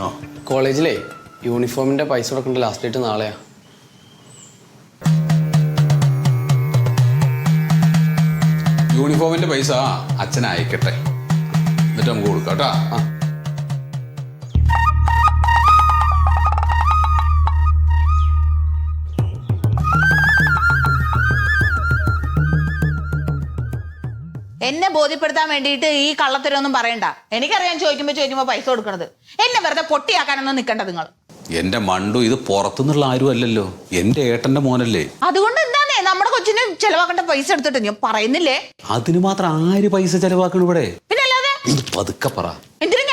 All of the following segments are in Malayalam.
ആ. കോളേജിലേ യൂണിഫോമിന്റെ പൈസ കൊടുക്കേണ്ട ലാസ്റ്റ് ഡേറ്റ് നാളെയാ. യൂണിഫോമിന്റെ പൈസ അച്ഛൻ അയക്കട്ടെ. എന്നിട്ട് നമുക്ക് കൊടുക്കാം കേട്ടോ. ആ. എന്നെ ബോധ്യപ്പെടുത്താൻ വേണ്ടിയിട്ട് ഈ കള്ളത്തരൊന്നും പറയണ്ട. എനിക്കറിയാൻ ചോദിക്കുമ്പോ ചോദിക്കുമ്പോ പൈസ കൊടുക്കണത്. എന്നെ വെറുതെ പൊട്ടിയാക്കാനൊന്നും നിൽക്കണ്ട നിങ്ങൾ. എന്റെ മണ്ടു ഇത് പുറത്തുനിന്നുള്ള ആരും അല്ലല്ലോ. എന്റെ ഏട്ടന്റെ മോനല്ലേ. അതുകൊണ്ട് എന്താന്നേ? നമ്മുടെ കൊച്ചിന് ചെലവാക്കേണ്ട പൈസ എടുത്തിട്ട് ഞാൻ പറയുന്നില്ലേ? അതിന് മാത്രം ആര് പൈസ ചെലവാക്കണം ഇവിടെ? പിന്നെ അല്ലാതെ? ഇത് പതുക്കെ പറ. എന്തിനാ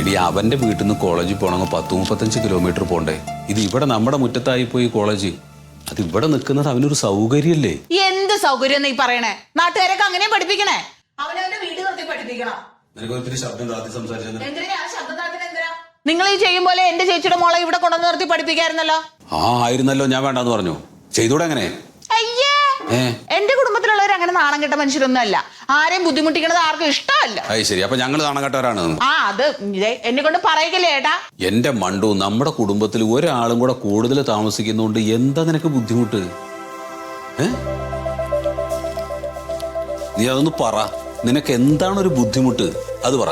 എടി അവന്റെ വീട്ടിൽ നിന്ന് കോളേജിൽ പോകണമെങ്കിൽ പത്ത് മുപ്പത്തഞ്ച് കിലോമീറ്റർ പോണ്ടേ. ഇത് ഇവിടെ നമ്മുടെ മുറ്റത്തായി പോയി കോളേജ്. അത് ഇവിടെ നിൽക്കുന്നത് അവനൊരു സൗകര്യമല്ലേ എന്ത് സൗകര്യം നീ പറയണേ? നാട്ടുകാരൊക്കെ അങ്ങനെ പഠിപ്പിക്കണേ? അവനവന്റെ വീട് നിർത്തി പഠിപ്പിക്കണം? നിങ്ങൾ ഈ ചെയ്യും പോലെ എന്റെ ചേച്ചിയുടെ മോളെ ഇവിടെ കൊണ്ടുവന്ന് നിർത്തി പഠിപ്പിക്കായിരുന്നല്ലോ. ആ ആയിരുന്നല്ലോ ഞാൻ വേണ്ടെന്ന് പറഞ്ഞു. ചെയ്തൂടെ അങ്ങനെ? അയ്യേ! ഏ? എന്റെ കുടുംബത്തിലുള്ളവർ അങ്ങനെ നാണം കെട്ട മനുഷ്യരൊന്നും അല്ല ആരെയും ബുദ്ധിമുട്ടിക്കണത് ആർക്കും ഇഷ്ടമല്ല. അത് ശരി. അപ്പൊ ഞങ്ങൾ നാണകെട്ടവരാണ് ആ അത് എന്നെ കൊണ്ട് പറയിക്കല്ലേ ഏട്ടാ? എന്റെ മണ്ടു നമ്മുടെ കുടുംബത്തിൽ ഒരാളും കൂടെ കൂടുതൽ താമസിക്കുന്നതുകൊണ്ട് എന്താ നിനക്ക് ബുദ്ധിമുട്ട്? ഏ? നീ അതൊന്ന് പറ. നിനക്ക് എന്താണ് ഒരു ബുദ്ധിമുട്ട്? അത് പറ.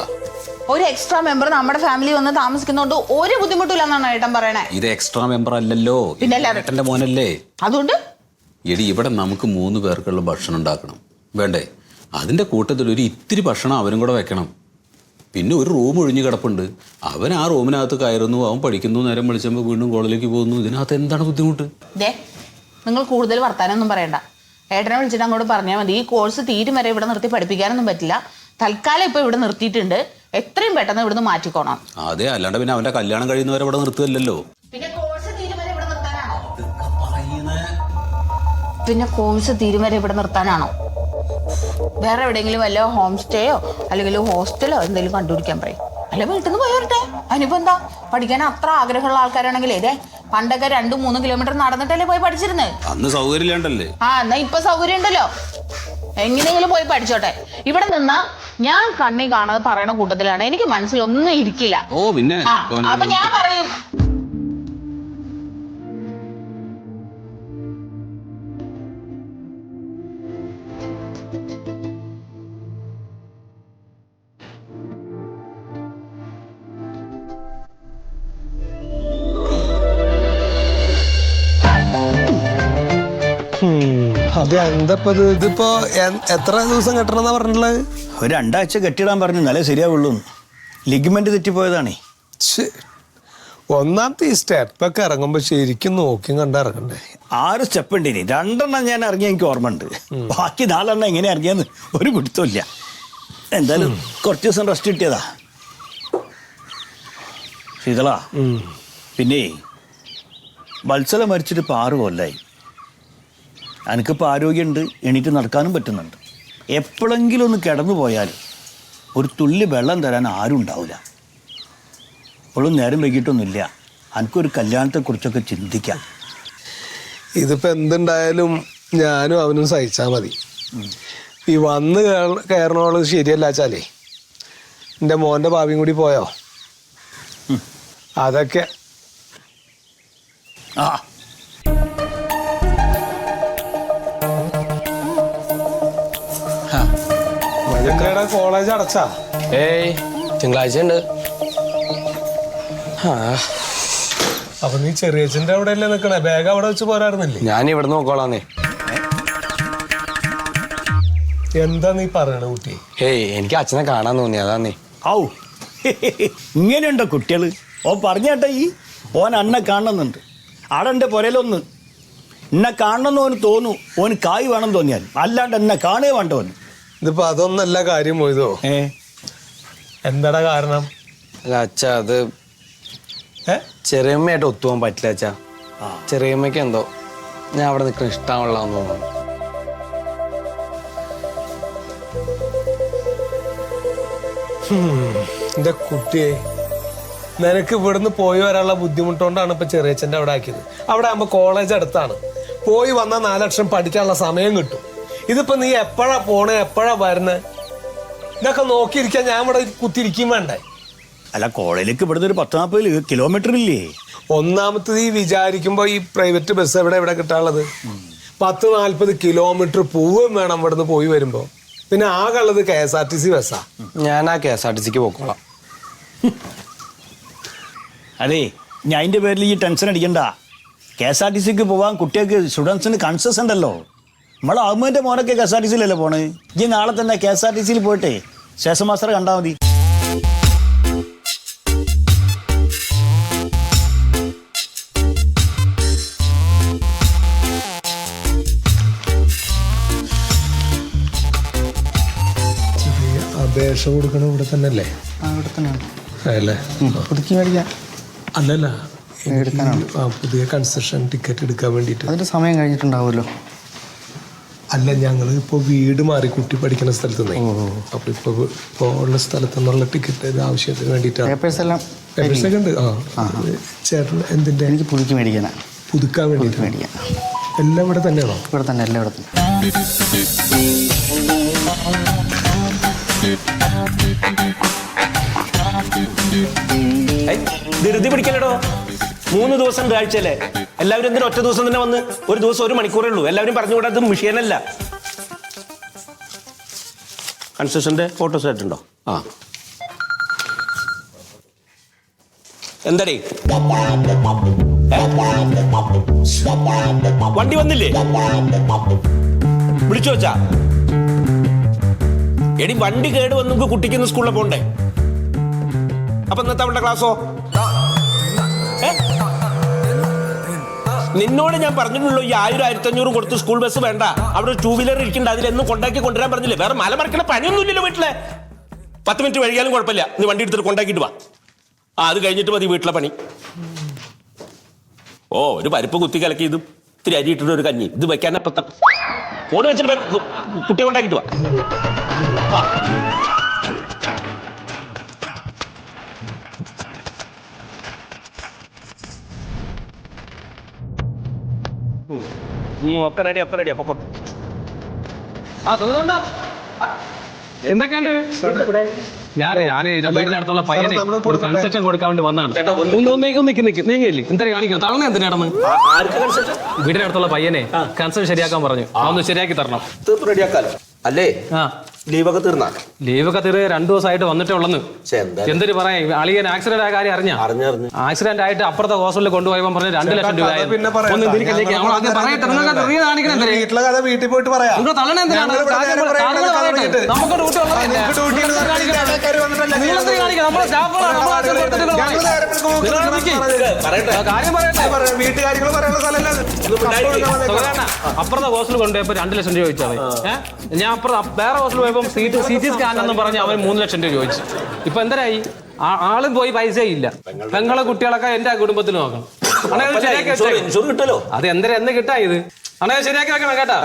ഒരു എക്സ്ട്രാ മെമ്പർ നമ്മുടെ ഫാമിലി വന്ന് താമസിക്കുന്നതുകൊണ്ട് ഒരു ബുദ്ധിമുട്ടില്ല എന്നാണ് ഏട്ടൻ പറയണേ? ഇത് എക്സ്ട്രാ മെമ്പർ അല്ലല്ലോ. പിന്നെ? ഏട്ടന്റെ മോനല്ലേ. അതുകൊണ്ട് എടി ഇവിടെ നമുക്ക് മൂന്ന് പേർക്കുള്ള ഭക്ഷണം ഉണ്ടാക്കണം. വേണ്ടേ? അതിന്റെ കൂട്ടത്തിൽ ഒരു ഇത്തിരി ഭക്ഷണം അവനും കൂടെ വെക്കണം. പിന്നെ ഒരു റൂം ഒഴിഞ്ഞു കിടപ്പുണ്ട്. അവൻ ആ റൂമിനകത്ത് കയറുന്നു അവൻ പഠിക്കുന്നു നേരം വിളിച്ചപ്പോൾ വീണ്ടും കോളേജിലേക്ക് പോകുന്നു. ഇതിനകത്ത് എന്താണ് ബുദ്ധിമുട്ട്? ദേ നിങ്ങൾ കൂടുതൽ വർത്താനൊന്നും പറയണ്ട. ഏട്ടനെ വിളിച്ചിട്ട് അങ്ങോട്ട് പറഞ്ഞാൽ മതി. ഈ കോഴ്സ് തീരും വരെ ഇവിടെ നിർത്തി പഠിപ്പിക്കാനൊന്നും പറ്റില്ല. തൽക്കാലം ഇപ്പൊ ഇവിടെ നിർത്തിയിട്ടുണ്ട്. എത്രയും പെട്ടെന്ന് ഇവിടുന്ന് മാറ്റിക്കോണം. അതെ അല്ലാണ്ട് പിന്നെ അവന്റെ കല്യാണം കഴിയുന്നവരെ ഇവിടെ നിർത്തുകയല്ലോ പിന്നെ പിന്നെ കോഴ്സ് തീരും വരെ ഇവിടെ നിർത്താനാണോ? വേറെ എവിടെയെങ്കിലും വല്ല ഹോം സ്റ്റേയോ അല്ലെങ്കിൽ ഹോസ്റ്റലോ എന്തെങ്കിലും കണ്ടുപിടിക്കാൻ പറയും. അല്ല വീട്ടിൽ നിന്ന് പോയോട്ടെ അതിനിപ്പോ എന്താ? പഠിക്കാൻ അത്ര ആഗ്രഹമുള്ള ആൾക്കാരാണെങ്കിൽ ഇതേ പണ്ടൊക്കെ രണ്ടു മൂന്ന് കിലോമീറ്റർ നടന്നിട്ടല്ലേ പോയി പഠിച്ചിരുന്നത് അന്ന് സൗകര്യമില്ലാണ്ടല്ലേ ആ എന്നാ ഇപ്പൊ സൗകര്യം ഉണ്ടല്ലോ. എങ്ങനെയെങ്കിലും പോയി പഠിച്ചോട്ടെ. ഇവിടെ നിന്ന് ഞാൻ കണ്ണി കാണാതെ പറയണ കൂട്ടത്തിലാണ്. എനിക്ക് മനസ്സിലൊന്നും ഇരിക്കില്ല. ഓ പിന്നെ അപ്പൊ ഞാൻ പറയും അത് എന്തപ്പോ ഇത്? ഇതിപ്പോ എ- എത്ര ദിവസം കെട്ടണമെന്നാ പറഞ്ഞിട്ടുള്ളത്? ഒരു രണ്ടാഴ്ച കെട്ടിടാൻ പറഞ്ഞു. നല്ല ശരിയാവുള്ളൂ. ലിഗ്മെന്റ് തെറ്റിപ്പോയതാണേ. ഛെ. ഒന്നാമത്തെ ഈ സ്റ്റെപ്പൊക്കെ ഇറങ്ങുമ്പോ ശരിക്കും നോക്കി കണ്ട് ഇറങ്ങണ്ടേ? ആറ് സ്റ്റെപ്പ് ഉണ്ട് ഇനി രണ്ടെണ്ണം ഞാൻ ഇറങ്ങിയ എനിക്ക് ഓർമ്മ ഉണ്ട് ബാക്കി നാലെണ്ണം എങ്ങനെ ഇറങ്ങിയെന്ന് ഒരു പിടുത്തമില്ല എന്തായാലും കുറച്ച് ദിവസം റെസ്റ്റ് കിട്ടിയതാ. ശീതള. പിന്നെ വത്സല മരിച്ചിട്ട് ഇപ്പം ആറ് കൊല്ലായി. എനിക്കിപ്പോൾ ആരോഗ്യമുണ്ട് എണീറ്റ് നടക്കാനും പറ്റുന്നുണ്ട്. എപ്പോഴെങ്കിലും ഒന്ന് കിടന്നു പോയാൽ ഒരു തുള്ളി വെള്ളം തരാൻ ആരും ഉണ്ടാവില്ല ഇപ്പോഴും നേരം വൈകിട്ടൊന്നുമില്ല. എനിക്കൊരു കല്യാണത്തെക്കുറിച്ചൊക്കെ ചിന്തിക്കാം. ഇതിപ്പോൾ എന്തുണ്ടായാലും ഞാനും അവനും സഹിച്ചാൽ മതി. ഈ വന്ന് കയറണോൾ ശരിയല്ല വെച്ചാലേ എന്റെ മോന്റെ ഭാവിയും കൂടി പോയോ? അതൊക്കെ. ആ കോളേജ് അടച്ചാ? ഏയ് തിങ്കളാഴ്ച ഉണ്ട് ആ. അപ്പൊ നീ ചെറിയച്ഛന്റെ അവിടെ അല്ലേ നിക്കണേ? ബാഗ് അവിടെ വെച്ച് പോരായിരുന്നില്ലേ? ഞാൻ ഇവിടെ നോക്കോളാന്നേ എന്താ നീ പറയണ കുട്ടി? ഏയ് എനിക്ക് അച്ഛനെ കാണാൻ തോന്നി അതാന്നേ. ഔ. ഇങ്ങനെയുണ്ടോ കുട്ടികൾ? ഓ പറഞ്ഞേട്ടാ ഈ. ഓൻ അന്നെ കാണണമെന്നുണ്ട്. ആടെ എന്റെ പുരയിലൊന്ന് എന്നെ കാണണമെന്ന് ഓന് തോന്നു. ഓന് കായ് വേണം തോന്നിയാൽ. അല്ലാണ്ട് എന്നെ കാണുക വേണ്ട ഓന്. ഇതിപ്പോ അതൊന്നല്ല കാര്യം പോയതോ? ഏ? എന്താടാ കാരണം? അല്ല അച്ഛ അത് ഏ? ചെറിയമ്മയായിട്ട് ഒത്തുപോകാൻ പറ്റില്ല അച്ഛാ. ചെറിയമ്മയ്ക്ക് എന്തോ ഞാൻ അവിടെ നിൽക്കുന്ന ഇഷ്ടമുള്ളതെന്ന് തോന്നുന്നു. എന്റെ കുട്ടിയെ. നിനക്ക് ഇവിടുന്ന് പോയി വരാനുള്ള ബുദ്ധിമുട്ടുകൊണ്ടാണ് ഇപ്പൊ ചെറിയച്ഛന്റെ അവിടെ ആക്കിയത്. അവിടെ ആകുമ്പോൾ കോളേജ് അടുത്താണ്. പോയി വന്ന നാലക്ഷരം പഠിക്കാനുള്ള സമയം കിട്ടും. ഇതിപ്പോ നീ എപ്പോഴാ പോണേ? എപ്പോഴാ വരുന്നത് ഇതൊക്കെ നോക്കിയിരിക്കാൻ ഞാൻ ഇവിടെ കുത്തിരിക്കും വേണ്ടേ? അല്ല കോളേജിലേക്ക് ഇവിടുന്ന് ഒരു പത്ത് നാൽപ്പത് കിലോമീറ്റർ ഇല്ലേ? ഒന്നാമത്തത് ഈ വിചാരിക്കുമ്പോ ഈ പ്രൈവറ്റ് ബസ് എവിടെ എവിടെ കിട്ടാനുള്ളത്? പത്ത് നാല്പത് കിലോമീറ്റർ പോവുകയും വേണം ഇവിടുന്ന് പോയി വരുമ്പോ. പിന്നെ ആകെ ഉള്ളത് K S R T C ബസ്സാ ഞാൻ ആ കെ എസ് ആർ ടി സിക്ക് പോക്കോളാം. അതെ ഞാൻ അതിന്റെ പേരിൽ ഈ ടെൻഷൻ അടിക്കണ്ട. കെ എസ് ആർ ടി സിക്ക് പോവാൻ കുട്ടികൾക്ക് സ്റ്റുഡൻസിന് കൺസസ് ഉണ്ടല്ലോ. നമ്മളെ അഹമ്മദിന്റെ മോനൊക്കെ കെ എസ് ആർ ടി സിയിലല്ലേ പോണേ? ഈ നാളെ തന്നെ കെ എസ് ആർ ടി സിയിൽ പോയിട്ടേ ശേഷം മാസ്റ്റർ കണ്ടാൽ മതി. അപേക്ഷ കൊടുക്കണ ഇവിടെ തന്നെ അല്ലേ ഇവിടെ തന്നെയാണ്. അല്ലേ? പുതുക്കി മേടിക്കാം. അല്ലല്ല. ആ പുതിയ കൺസ്ട്രക്ഷൻ ടിക്കറ്റ് എടുക്കാൻ വേണ്ടിട്ട് അതിന്റെ സമയം കഴിഞ്ഞിട്ടുണ്ടാവുമല്ലോ. അല്ല ഞങ്ങൾ ഇപ്പൊ വീട് മാറി കുട്ടി പഠിക്കുന്ന സ്ഥലത്ത് നിന്ന് അപ്പൊ ഇപ്പൊ ഇപ്പൊ ഉള്ള സ്ഥലത്ത് നിന്നുള്ള ടിക്കറ്റ് ആവശ്യത്തിന് വേണ്ടിയിട്ടാണ് പേപ്പേഴ്സ് എല്ലാം ഒക്കെ ഉണ്ട്. ആ. ചേട്ടൻ എന്തിന്റെ? എനിക്ക് പുതുക്കി മേടിക്കണം പുതുക്കാൻ വേണ്ടിയിട്ട്. മേടിക്കാം എല്ലാം ഇവിടെ തന്നെയാണോ? ഇവിടെ തന്നെ എല്ലാം ഇവിടെ തന്നെ. ധൃതി പിടിക്കലടോ മൂന്ന് ദിവസം കാഴ്ചയല്ലേ എല്ലാവരും എന്തിനും ഒറ്റ ദിവസം തന്നെ വന്ന് ഒരു ദിവസം ഒരു മണിക്കൂറേ ഉള്ളൂ? എല്ലാവരും പറഞ്ഞുകൂടാ അത് മിഷീനല്ല. കൺസ്ട്രക്ഷന്റെ ഫോട്ടോസ് ആയിട്ടുണ്ടോ ആ. എന്തടേ? വണ്ടി വന്നില്ലേ? വിളിച്ചു വെച്ചാ എടി വണ്ടി കേട് വന്നു കുട്ടിക്ക് സ്കൂളിൽ പോണ്ടേ? അപ്പൊ ഇന്നത്തെ അവളുടെ ക്ലാസ്സോ? നിന്നോട് ഞാൻ പറഞ്ഞിട്ടുള്ളൂ ഈ ആയിരം ആയിരത്തി അഞ്ഞൂറും കൊടുത്ത് സ്കൂൾ ബസ് വേണ്ട. അവിടെ ടൂ വീലർ ഇരിക്കണ്ട അതിലെന്നും കൊണ്ടാക്കി കൊണ്ടുവരാൻ പറഞ്ഞില്ലേ? വേറെ മല മറിക്കണ പണിയൊന്നുമില്ലല്ലോ വീട്ടിലെ. പത്ത് മിനിറ്റ് വൈകിയാലും കുഴപ്പമില്ല. നീ വണ്ടി എടുത്തിട്ട് കൊണ്ടാക്കിട്ട് വാ. അത് കഴിഞ്ഞിട്ട് മതി വീട്ടിലെ പണി. ഓ ഒരു പരിപ്പ് കുത്തി കലക്കി ഇതും ഇത്തിരി അരി ഇട്ടിട്ട് ഒരു കഞ്ഞി. ഇത് വെക്കാൻ വെക്കാനപ്പത്ത ഫോൺ വെച്ചിട്ട് കുട്ടിയെ കൊണ്ടാക്കിയിട്ട് വാ. ഒക്കെ റെഡി ഒക്കെ റെഡി അപ്പൊ എന്തൊക്കെയുണ്ട്? ഞാനേ ഞാനേ വീടിനടുത്തുള്ള പയ്യനെ ഒരു കൺസെഷൻ കൊടുക്കാൻ വേണ്ടി വന്നാണ് ഒന്ന് ഒന്ന് നിക്ക് നിക്ക് നിക്ക് നീങ്ങില്ലേ എന്താ കാണിക്കണം തളണ എന്തിനാണെന്ന് ആർക്ക് കൺസൾട്ട് വീടിനടുത്തുള്ള പയ്യനെ കൺസെഷൻ ശരിയാക്കാൻ പറഞ്ഞു. അതൊന്ന് ശരിയാക്കി തരണം. തീർത്ത് റെഡിയാക്കാലോ അല്ലേ? ആ. ലീവൊക്കെ തീർന്നാ? ലീവൊക്കെ തീർ രണ്ടു ദിവസമായിട്ട് വന്നിട്ടേ ഉള്ളന്ന്. പക്ഷെ എന്താ പറയാം അളിയൻ ആക്സിഡന്റ് ആയ കാര്യം അറിഞ്ഞാ? അറിഞ്ഞറിഞ്ഞ് ആക്സിഡന്റ് ആയിട്ട് അപ്പുറത്തെ ഹോസ്പിറ്റലിൽ കൊണ്ടുപോയപ്പോൾ പറഞ്ഞു രണ്ട് ലക്ഷം രൂപ കഥ പിന്നെ പറയാം. ഒന്ന് ഇതിരിക്കലേക്ക് നമ്മൾ ആദ്യം പറയട്ടെ നിങ്ങൾക്ക് അറിയാൻ കാണിക്കണം വീട്ടിലെ കഥ വീട്ടിൽ പോയിട്ട് പറയാം. നിങ്ങൾ തള്ളണ എന്തിനാണ്? ഞങ്ങൾ ഇവിടെ നേരെ കാര്യങ്ങൾ പറയാം, പറയട്ടെ. നമുക്ക് ഡ്യൂട്ടി ഉള്ളത് തന്നെ. നിങ്ങൾക്ക് ഡ്യൂട്ടി ഉള്ളത് നിങ്ങൾ അപ്പുറത്തെ ഹോസ്റ്റൽ കൊണ്ടുപോയപ്പോ രണ്ട് ലക്ഷം രൂപ ചോദിച്ചാൽ ഞാൻ അപ്പുറം വേറെ ഹോസ്റ്റൽ പോയപ്പോ സീറ്റ് സി ടി സ്കാൻ എന്ന് പറഞ്ഞ് അവൻ മൂന്ന് ലക്ഷം രൂപ ചോദിച്ചു. ഇപ്പൊ എന്തരായി? ആളും പോയി പൈസ ഇല്ല. പെങ്ങളെ കുട്ടികളൊക്കെ എന്റെ കുടുംബത്തിൽ നോക്കണം. അത് എന്തര എന്ന് കിട്ടാ ഇത്? അണേ ശരിയാക്കി വെക്കണം കേട്ടാ.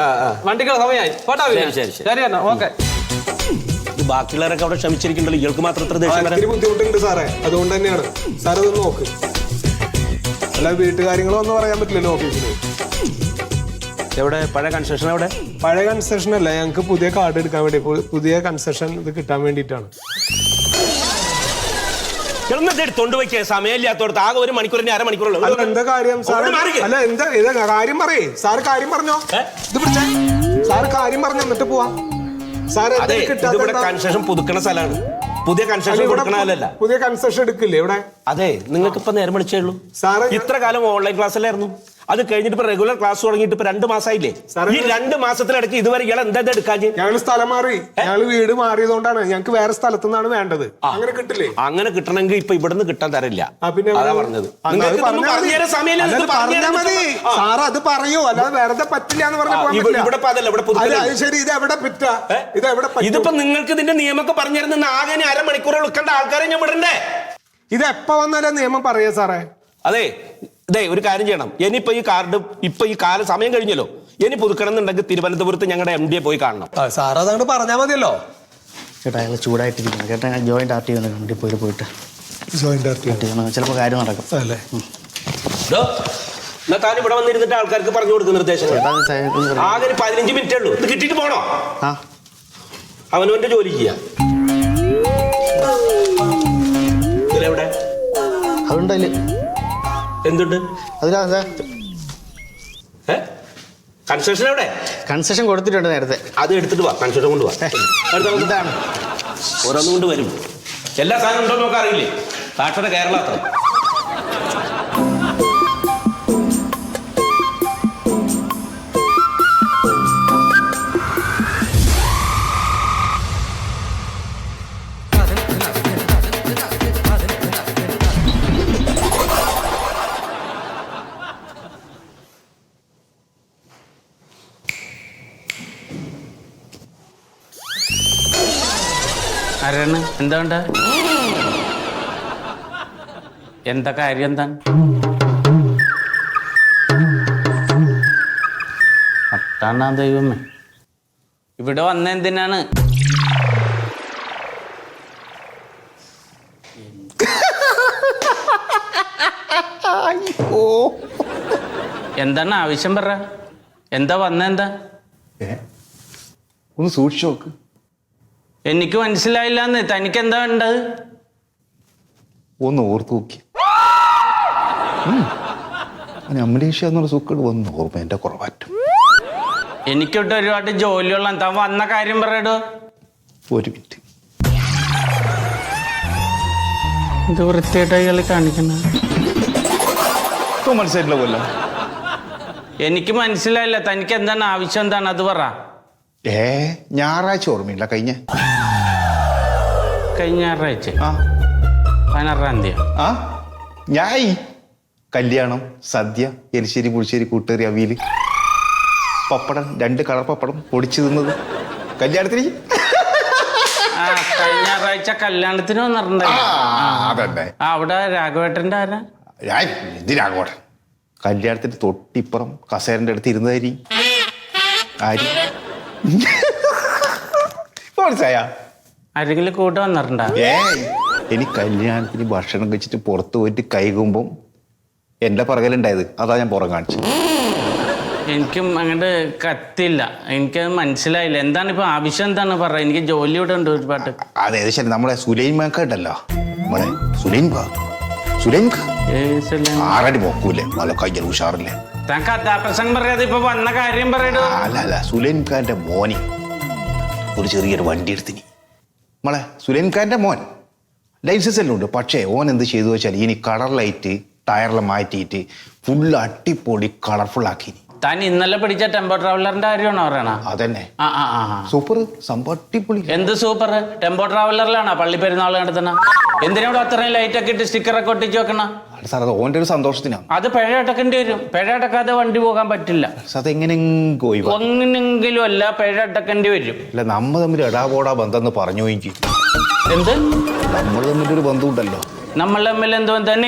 വണ്ടിക്കുള്ള സമയമായി. പോട്ടാ ശരി, ശരി, ഓക്കെ. ഇത് ബാക്കിയുള്ളവരൊക്കെ അവിടെ ക്ഷമിച്ചിരിക്കണ്ടല്ലോ ഇയാൾക്ക് മാത്രം അത്ര ദേഷ്യം വരാൻ ബുദ്ധിമുട്ടുണ്ട് സാറേ. അതുകൊണ്ട് തന്നെയാണ്. സാർ അതൊന്ന് നോക്ക്. അല്ല വീട്ടുകാര്യങ്ങളോ ഒന്നും പറയാൻ പറ്റില്ലല്ലോ ഓഫീസിൽ എവിടെ? പഴയ കൺസ്ട്രക്ഷൻ എവിടെ? പഴയ കൺസെഷൻ അല്ല. ഞങ്ങൾക്ക് പുതിയ കാർഡ് എടുക്കാൻ വേണ്ടി പു- പുതിയ കൺസെഷൻ ഇത് കിട്ടാൻ വേണ്ടിയിട്ടാണ്. എന്നിട്ട് തൊണ്ട് വയ്ക്കുക സമയമില്ലാത്തോടത്ത് ആകെ ഒരു മണിക്കൂറിന്റെ അരമണിക്കൂറുള്ളൂ. മണിക്കൂറുള്ളൂ എന്താ കാര്യം? സാർ അവിടെ മാറിക്ക്. അല്ല എന്താ ഇത് കാര്യം പറയേ. സാർ കാര്യം പറഞ്ഞോ? ഏ? ഇത് പിടിച്ചേ. സാർ കാര്യം പറഞ്ഞോ എന്നിട്ട് പോവാ. അതെ എന്തിന് ഇത് ഇവിടെ കിട്ടാത്ത പുതുക്കണ സ്ഥലമാണ്. പുതിയ കൺസ്ട്രക്ഷൻ കൊടുക്കണല്ല പുതിയ കൺസെഷൻ എടുക്കില്ലേ ഇവിടെ? അതെ നിങ്ങൾക്ക് ഇപ്പൊ നേരം വിളിച്ചേ ഉള്ളൂ. സാറേ ഇത്ര കാലം ഓൺലൈൻ ക്ലാസ്സിലായിരുന്നു അത് കഴിഞ്ഞിട്ട് ഇപ്പൊ റെഗുലർ ക്ലാസ് തുടങ്ങിയിട്ട് ഇപ്പൊ രണ്ട് മാസമായില്ലേ ഈ രണ്ട് മാസത്തിനിടയ്ക്ക് ഇതുവരെ ഇയാൾ എന്താ എടുക്കാൻ ഞങ്ങൾ സ്ഥലം മാറി. ഞങ്ങൾ വീട് മാറിയതുകൊണ്ടാണ്. ഞങ്ങൾക്ക് വേറെ സ്ഥലത്തു നിന്നാണ് വേണ്ടത്. അങ്ങനെ കിട്ടില്ലേ? അങ്ങനെ കിട്ടണമെങ്കിൽ ഇപ്പൊ ഇവിടുന്ന് കിട്ടാൻ തരില്ല അതാ പറഞ്ഞത്. സാർ അത് പറയൂ. അല്ലാതെ വേറെ പറ്റില്ല എന്ന് പറഞ്ഞ് ഇവിടെ- അതല്ല, ഇവിടെ ശരി. ഇത് എവിടെ പറ്റ ഇത് എവിടെ? ഇതിപ്പോ നിങ്ങൾക്ക് ഇതിന്റെ നിയമൊക്കെ പറഞ്ഞിരുന്ന ആകെ അരമണിക്കൂർ ഉൾക്കേണ്ട ആൾക്കാരെ ഞാൻ വിടണ്ടേ? ഇത് എപ്പോ വന്നാലേ നിയമം പറയാ സാറേ. അതെ. ഇതേ ഒരു കാര്യം ചെയ്യണം. ഇനിയിപ്പോ ഈ കാർഡ് ഇപ്പൊ ഈ കാല സമയം കഴിഞ്ഞല്ലോ. ഇനി പുതുക്കണം എന്നുണ്ടെങ്കിൽ തിരുവനന്തപുരത്ത് ഞങ്ങളുടെ എം ഡിയെ പോയി കാണണം. സാർ അതങ്ങോട്ട് പറഞ്ഞാൽ മതിയല്ലോ. ചേട്ടാ അയാൾ ചൂടായിട്ടിരിക്കണം ചേട്ടാ ഞാൻ ജോയിന്റ് ആർട്ടി വന്നു എം ഡി പോയി പോയിട്ട് ജോയിന്റ് ആർട്ടി ചിലപ്പോൾ കാര്യം നടക്കും. അല്ലേ? ദോ, എന്നാ താൻ ഇവിടെ വന്നിരുന്നിട്ട് ആൾക്കാർക്ക് പറഞ്ഞു കൊടുക്കുന്ന നിർദ്ദേശങ്ങൾ. ആകെ ഒരു പതിനഞ്ച് മിനിറ്റേ ഉള്ളൂ. ഇത് കിട്ടിയിട്ട് പോണോ? അവനവന്റെ ജോലി ചെയ്യാം. ഇതിലെവിടെ? അതുണ്ട് അതിൽ എന്തുണ്ട്? അതിലാ അതാ ഏ? എവിടെ? കൺസെഷൻ കൊടുത്തിട്ടുണ്ട് നേരത്തെ. അത് എടുത്തിട്ട് വാ കൺസെഷൻ കൊണ്ട് വാ. ഇതാണ്. ഓരോന്നും കൊണ്ട് വരും. എല്ലാ സാധനം ഉണ്ടോ നോക്കാൻ അറിയില്ലേ? കേരള അത്ര ആരാണ്? എന്താ വേണ്ട? എന്താ കാര്യം താൻ അട്ടാണ്ടാ ദൈവമേ. ഇവിടെ വന്ന എന്തിനാണ്? എന്താണ് ആവശ്യം പറ. എന്താ വന്നെന്താ ഒന്ന് സൂക്ഷിച്ചു നോക്ക്. എനിക്ക് മനസ്സിലായില്ല എന്ന്. തനിക്ക് എന്താ വേണ്ടത് ഒന്ന് ഓർത്തു നോക്കി. അമലേഷ്യ എന്നുള്ള സുക്കേട് വന്ന് ഓർമ്മ എന്റെ കുറവാറ്റം. എനിക്കൊട്ട് ഒരുപാട് ജോലിയുള്ള താൻ വന്ന കാര്യം പറയടോ. ഒരു മിനിറ്റ്. ഇത് വൃത്തിയായിട്ട് അയാൾ കാണിക്കണ ഇപ്പൊ മനസ്സിലായിട്ടില്ല കൊല്ല. എനിക്ക് മനസ്സിലായില്ല. തനിക്ക് എന്താണ് ആവശ്യം എന്താണ്? അത് പറ. ഏ ഞായറാഴ്ച ഓർമ്മയില്ല കഴിഞ്ഞ? കഴിഞ്ഞ ഞായറാഴ്ച? ആ. പതിനാറാം തീയതി. ആ ഞായി. കല്യാണം സദ്യ എരിശ്ശേരി പുളിശ്ശേരി കൂട്ടേറി അവിയൽ. പപ്പടം രണ്ട് കളർ പപ്പടം പൊടിച്ചു തിന്നത്. കല്യാണത്തിന്? ആ കഴിഞ്ഞ ഞായറാഴ്ച കല്യാണത്തിന് ആ വന്നിട്ടുണ്ടായി അതന്നെ. ആ അവിടെ രാഘവേട്ടന്റെ ആരാ? ഞാൻ എന്തിനാകോട്ടെ കല്യാണത്തിന്റെ തൊട്ടിപ്പുറം കസേരന്റെ അടുത്ത് ഇരുന്നതായിരിക്കും. ആരി? മനസ്സിലായ ആരെങ്കിലും കൂട്ട വന്നിട്ടുണ്ടാ? ഏയ് ഇനി കല്യാണത്തിന് ഭക്ഷണം കഴിച്ചിട്ട് പുറത്ത് പോയിട്ട് കൈകുമ്പം എന്റെ പുറകിലുണ്ടായത്. അതാ ഞാൻ പുറം കാണിച്ചത് എനിക്കും അങ്ങോട്ട് കത്തില്ല എനിക്കത് മനസ്സിലായില്ല. എന്താണ് ഇപ്പൊ ആവശ്യം എന്താണ് പറ എനിക്ക് ജോലി ഇവിടെ ഉണ്ട് ഒരുപാട്. അതെ ശരി. നമ്മളെ സുലൈൻ ഉണ്ടല്ലോ. നമ്മളെ സുലൈൻ ഖാ സുലൈൻ ഖാ ഏസല്ലേ? ആറടി പോക്കൂലേ നല്ല കയ്യൽ ഉഷാറില്ലേ? താൻ കഥാപ്രസംഗം പറയാതെ ഇപ്പൊ വന്ന കാര്യം പറയടോ. ആ, അല്ല അല്ല. സുലൈൻ ഖാന്റെ മോനി ഒരു ചെറിയൊരു വണ്ടി എടുത്തിനി. മോളെ സുലൈൻഖാന്റെ മോൻ. ലൈസൻസ് എല്ലാം ഉണ്ട്. പക്ഷേ ഓൻ എന്ത് ചെയ്തു വെച്ചാൽ ഇനി കളർ ലൈറ്റ് ടയറിൽ മാറ്റിയിട്ട് ഫുൾ അട്ടിപ്പൊളി കളർഫുൾ ആക്കിനി താൻ ഇന്നലെ പിടിച്ച ടെമ്പോ ട്രാവലറിന്റെ കാര്യമാണോ പറയണ? അതന്നെ. ആ ആ ആ ആ. സൂപ്പർ സംഭവം എന്ത് സൂപ്പർ? ടെമ്പോ ട്രാവലറിലാണോ പള്ളി പെരുന്നാൾ നടത്തണ എന്തിനോട് അത്രയും ലൈറ്റ് ഒക്കെ ഇട്ട് സ്റ്റിക്കറൊക്കെ ഒട്ടിച്ച് വെക്കണ? അല്ല സാർ അത് ഓന്റെ ഒരു സന്തോഷത്തിനാണ് അത് പിഴ അടക്കേണ്ടി വരും. പിഴ അടക്കാതെ വണ്ടി പോകാൻ പറ്റില്ല. സാർ അതെങ്ങനെയെങ്കിലും ഒഴിവാ ഒന്നിനെങ്കിലും അല്ല പിഴ അടക്കേണ്ടി വരും. അല്ല നമ്മ തമ്മിൽ എടാപോടാ ബന്ധം എന്ന് പറഞ്ഞു എനിക്ക് എന്ത്? നമ്മൾ തമ്മിലൊരു ബന്ധമുണ്ടല്ലോ. നമ്മൾ തമ്മിൽ എന്തോ തന്നെ